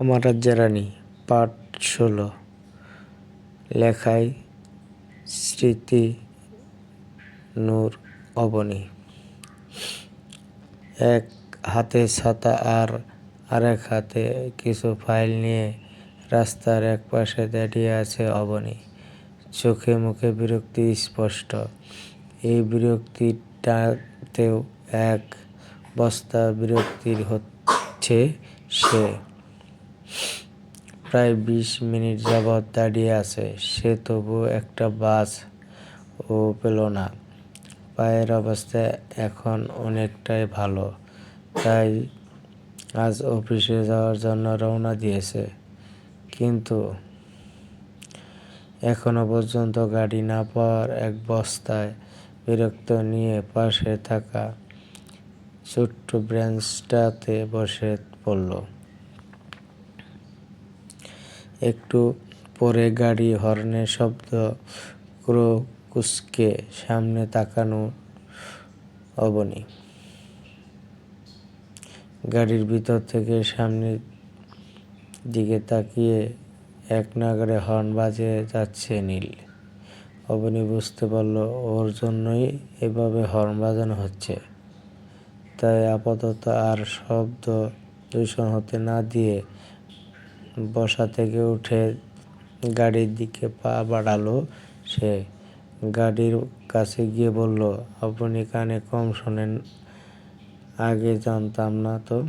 আমার রাজ্যের রানী, পাঠ ষোলো, লেখায় স্মৃতি নূর অবনী। এক হাতে ছাতা আর আরেক হাতে কিছু ফাইল নিয়ে রাস্তার এক পাশে দাঁড়িয়ে আছে অবনী। চোখে মুখে বিরক্তি স্পষ্ট। এই বিরক্তিটাতেও এক বস্তা বিরক্তির হচ্ছে সে। প্রায় বিশ মিনিট যাবৎ দাঁড়িয়ে আছে। সে তবু একটা বাস ও পেল না। পায়ের অবস্থা এখন অনেকটাই ভালো, তাই আজ অফিসে যাওয়ার জন্য রওনা দিয়েছে। কিন্তু এখনও পর্যন্ত গাড়ি না পাওয়ার এক বস্তায় বিরক্ত নিয়ে পাশে থাকা ছোট্ট ব্রেঞ্চটাতে বসে পড়ল। একটু পরে গাড়ি হর্নের শব্দ ক্রো কুচকে সামনে তাকানো অবনী। গাড়ির ভিতর থেকে সামনের দিকে তাকিয়ে এক নাগারে হর্ন বাজে যাচ্ছে নীল। অবনী বুঝতে পারল ওর জন্যই এভাবে হর্ন বাজানো হচ্ছে। তাই আপাতত আর শব্দ দূষণ হতে না দিয়ে বসা থেকে উঠে গাড়ির দিকে পা বাড়ালো সে। গাড়ির কাছে গিয়ে বলল, আপনি কানে কম শোনেন, আগে জানতাম না তো।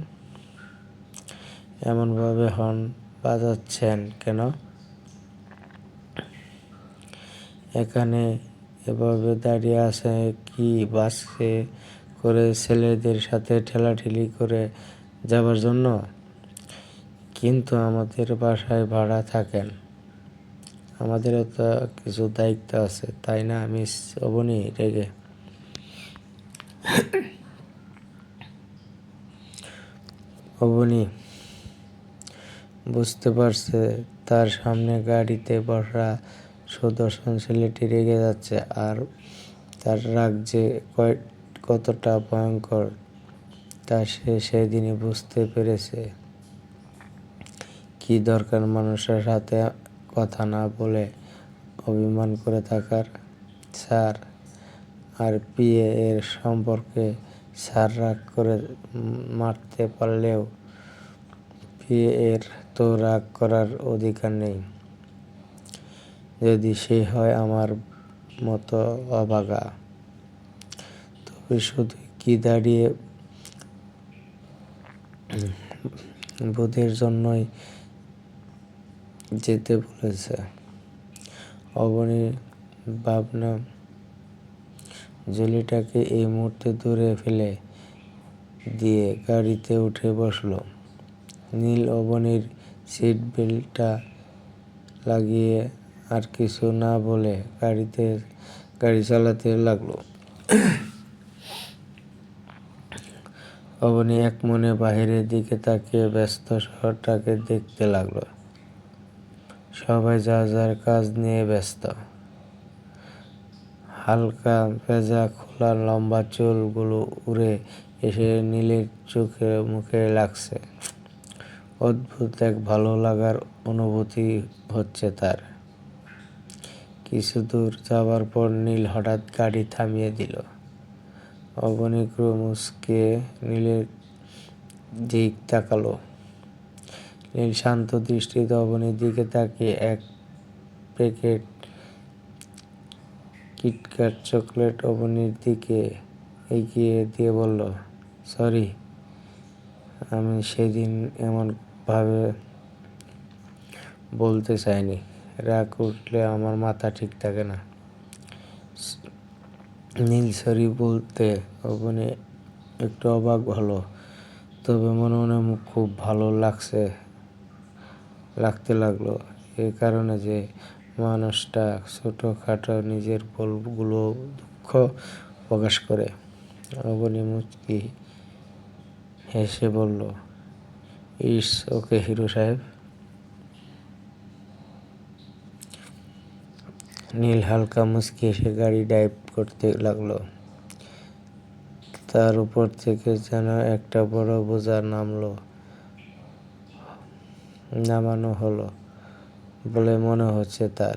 এমনভাবে হর্ন বাজাচ্ছেন কেন? এখানে এভাবে দাঁড়িয়ে আছে কি বাসে করে ছেলেদের সাথে ঠেলাঠেলি করে যাবার জন্য? কিন্তু আমাদের বাসায় ভাড়া থাকেন। আমাদেরও তো কিছু দায়িত্ব আছে, তাই না, মিস অবনি রেগে? অবনি, বুঝতে পারছে তার সামনে গাড়িতে বসা সুদর্শন ছেলেটি রেগে যাচ্ছে আর তার রাগ যে কতটা ভয়ঙ্কর তা সে সেদিনই বুঝতে পেরেছে। কি দরকার মানুষের সাথে কথা না বলে অভিমান করে থাকার? স্যার আর পিএ এর সম্পর্কে স্যার রাগ করে মারতে পারলেও পিএ এর তো রাগ করার অধিকার নেই। যদি সে হয় আমার মতো অবাগা, তবে শুধু কি দাঁড়িয়ে বোধের জন্যই যেতে বলেছে। অবনী ভাবনা, জলিটাকে এই মুহূর্তে দূরে ফেলে দিয়ে গাড়িতে উঠে বসল। নীল অবনীর সিট বেল্টটা লাগিয়ে আর কিছু না বলে গাড়িতে, গাড়ি চালাতে লাগল। অবনী এক মনে বাহিরের দিকে তাকিয়ে ব্যস্ত শহরটাকে দেখতে লাগল। সবাই যা যার কাজ নিয়ে ব্যস্ত। হালকা ভেজা খোলা লম্বা চুলগুলো উড়ে এসে নীলের চোখে মুখে লাগছে। অদ্ভুত এক ভালো লাগার অনুভূতি হচ্ছে তার। কিছু দূর যাওয়ার পর নীল হঠাৎ গাড়ি থামিয়ে দিল। অবনিক্র মুসকে নীলের দিক তাকালো। নীল শান্ত দৃষ্টিতে অবনীর দিকে তাকিয়ে এক প্যাকেট কিটক্যাট চকলেট অবনীর দিকে এগিয়ে দিয়ে বলল, সরি, আমি সেদিন এমনভাবে বলতে চাইনি। রাগ উঠলে আমার মাথা ঠিক থাকে না। নীল সরি বলতে অবনী একটু অবাক হলো, তবে মনে মনে খুব ভালো লাগছে লাগতে লাগল। এই কারণে যে মানুষটা ছোটোখাটো নিজের ভুলগুলো দুঃখ প্রকাশ করে। অবনী মুচকি হেসে বলল, ইস, ওকে হিরো সাহেব। নীল হালকা মুচকি এসে গাড়ি ড্রাইভ করতে লাগল। তার উপর থেকে যেন একটা বড় বোঝা নামলো। নামানো হলো বলে মনে হচ্ছে তার।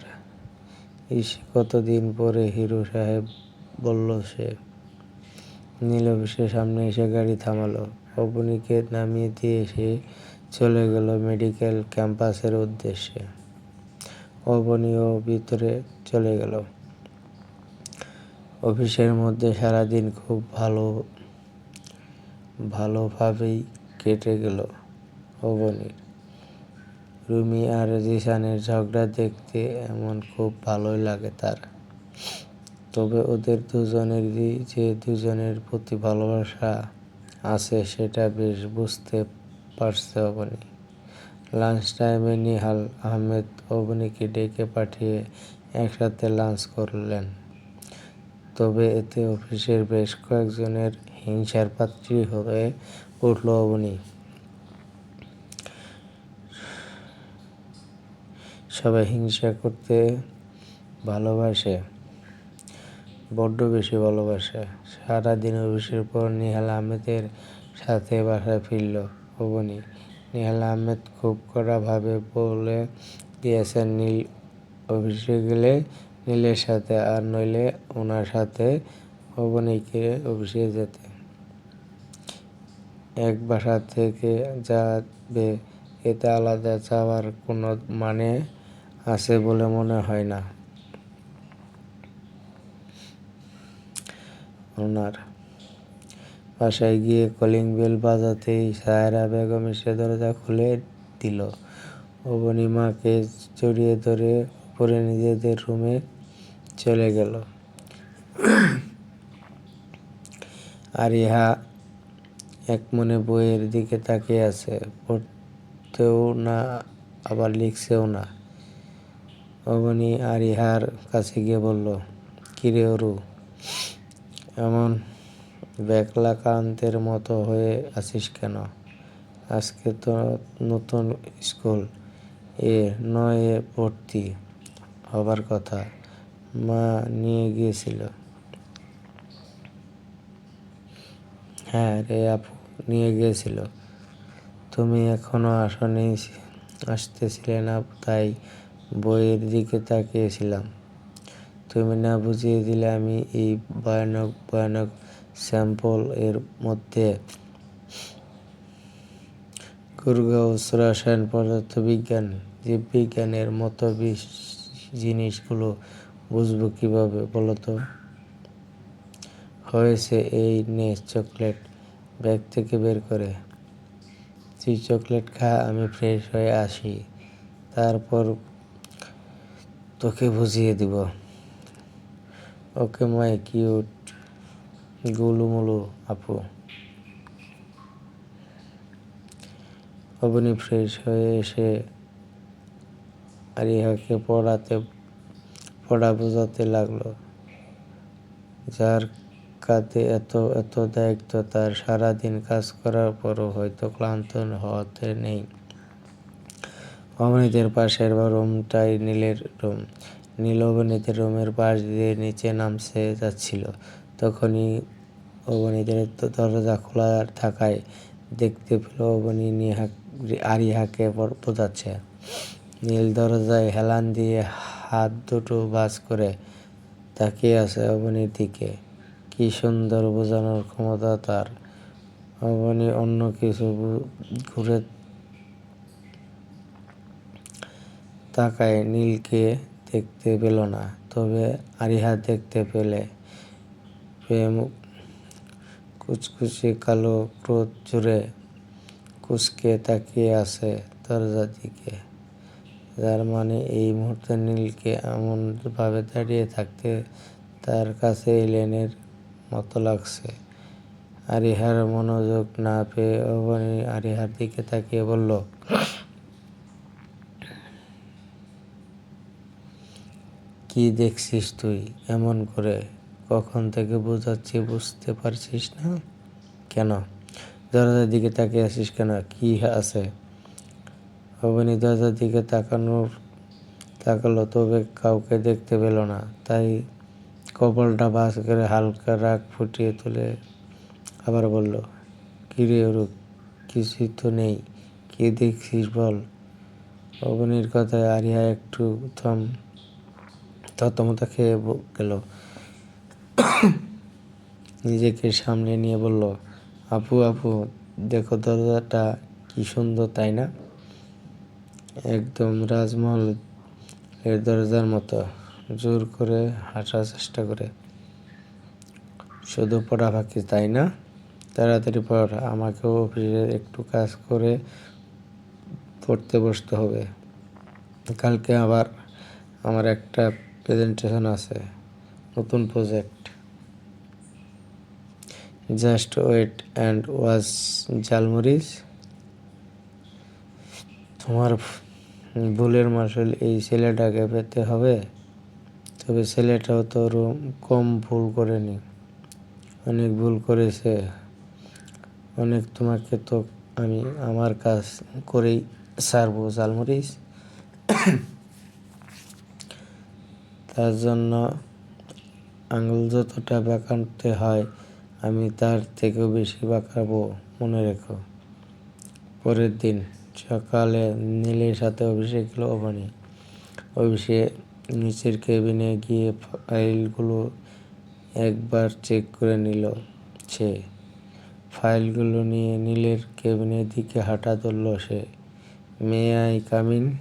ইস, কতদিন পরে হিরো সাহেব বলল সে। নীল অফিসের সামনে এসে গাড়ি থামালো। অবনীকে নামিয়ে দিয়ে সে চলে গেল মেডিকেল ক্যাম্পাসের উদ্দেশ্যে। অবনীও ভিতরে চলে গেল। অফিসের মধ্যে সারাদিন খুব ভালো, ভালোভাবেই কেটে গেল অবনীর। রুমি আর জিসানের ঝগড়া দেখতে এমন খুব ভালোই লাগে তার। তবে ওদের দুজনেরই যে দুজনের প্রতি ভালোবাসা আছে সেটা বেশ বুঝতে পারছে অবনী। লাঞ্চ টাইমে নিহাল আহমেদ অবনীকে ডেকে পাঠিয়ে একসাথে লাঞ্চ করলেন। তবে এতে অফিসের বেশ কয়েকজনের হিংসার পাত্রী হয়ে উঠল অবনী। সবাই হিংসা করতে ভালোবাসে, বড্ড বেশি ভালোবাসে। সারাদিন অফিসের পর নিহাল আহমেদের সাথে বাসায় ফিরল অবনী। নিহাল আহমেদ খুব কড়াভাবে বলে দিয়েছেন নীল অফিসে গেলে নীলের সাথে আর নইলে ওনার সাথে ভবনীকে অফিসে যেতে। এক বাসা থেকে যাবে, এতে আলাদা যাওয়ার কোনো মানে আছে বলে মনে হয় না। ওনার বাসায় গিয়ে কলিং বেল বাজাতেই সায়রা বেগম এসে দরজা খুলে দিল। অবনী মাকে জড়িয়ে ধরে উপরে নিজেদের রুমে চলে গেল। আর ইহা এক মনে বইয়ের দিকে তাকিয়ে আছে, পড়তেও না, আবার লিখছেও না। অবনী আর ইহার কাছে গিয়ে বলল, কিরে অরু, এমন ব্যাকলাকান্তের মতো হয়ে আছিস কেন? আজকে তো নতুন স্কুল, এ নয়ে ভর্তি হবার কথা। মা নিয়ে গিয়েছিল। হ্যাঁ রে আপু, নিয়ে গিয়েছিল। তুমি এখনও আসনি, আসতেছিলে না তাই বইয়ের দিকে তাকিয়েছিলাম। তুমি না বুঝিয়ে দিলে আমি এই ভয়ানক ভয়ানক স্যাম্পল এর মধ্যে গুরগাউস রসায়ন পদার্থবিজ্ঞান জীববিজ্ঞানের মতো জিনিসগুলো বুঝব কীভাবে বলো তো? হয়েছে এই নে চকলেট ব্যাগ থেকে বের করে। তুই চকলেট খা, আমি ফ্রেশ হয়ে আসি। তারপর তোকে বুঝিয়ে দিব। ওকে মাই কিউট, গুলুমুলু আপু। অবনী ফ্রেশ হয়ে এসে আরিহাকে পড়াতে, পড়া বোঝাতে লাগল। যার কাঁধে এত এত দায়িত্ব, তার সারাদিন কাজ করার পরও হয়তো ক্লান্ত হতে নেই। অবনীদের পাশের রুমটাই নীলের রুম। নীল অবনীদের রুমের পাশ দিয়ে নিচে নামছে যাচ্ছিল। তখনই অবনীদের দরজা খোলা থাকায় দেখতে পেল অবনী নিহা আরিহাকে বোঝাচ্ছে। নীল দরজায় হেলান দিয়ে হাত দুটো বাজ করে তাকিয়ে আছে অবনীর দিকে। কি সুন্দর বোঝানোর ক্ষমতা তার। অবনী অন্য কিছু ঘুরে তাকায় নীলকে দেখতে পেল না, তবে আরিহা দেখতে পেলে। প্রেম কুচকুচে কালো ক্রোধ জুড়ে কুচকে তাকিয়ে আছে দরজার দিকে। যার মানে এই মুহূর্তে নীলকে এমনভাবে দাঁড়িয়ে থাকতে তার কাছে এলেনের মতো লাগছে। আরিহার মনোযোগ না পেয়ে অবনী আরিহার দিকে তাকিয়ে বলল কি দেখছিস তুই? এমন করে কখন থেকে বোঝাচ্ছি বুঝতে পারছিস না? কেন? দরজার দিকে তাকিয়ে আছিস কেন? কি আছে? অবনী দরজার দিকে তাকানোর, তাকালো, তবে কাউকে দেখতে পেল না। তাই কপালটা বাস করে হালকা রাগ ফুটিয়ে তুলে আবার বলল, কিরে ওরু কিছুই তো নেই। কি দেখছিস বল? অবনীর কথায় আরিয়া একটু থম থতমত খেয়ে গেল। নিজেকে সামনে নিয়ে বলল, আপু আপু, দেখো দরজাটা কি সুন্দর, তাই না? একদম রাজমহল এর দরজার মতো জোর করে হাসার চেষ্টা করে। শুধু পড়া ফাঁকি তাই না? তাড়াতাড়ি পড়, আমাকেও অফিসে একটু কাজ করে পড়তে বসতে হবে। কালকে আবার আমার একটা প্রেজেন্টেশন আছে। নতুন project just wait and was জালমরিচ তোমার ভুলের মাসুল এই ছেলেটাকে পেতে হবে। তবে ছেলেটাও তো কম ভুল করেনি। অনেক ভুল করেছে। অনেক তোমাকে তো আমি আমার কাজ করেই সারবো জালমরিচ তার জন্য আঙুল যতটা বাঁকাতে হয়, আমি তার থেকেও বেশি বাঁকাবো, মনে রেখো। পরের দিন সকালে নীলের সাথে অভিষেক গেল অবনী। অভিষেক নিচের কেবিনে গিয়ে ফাইলগুলো একবার চেক করে নিল। সে ফাইলগুলো নিয়ে নীলের কেবিনের দিকে হাঁটা ধরল সে। May I come in.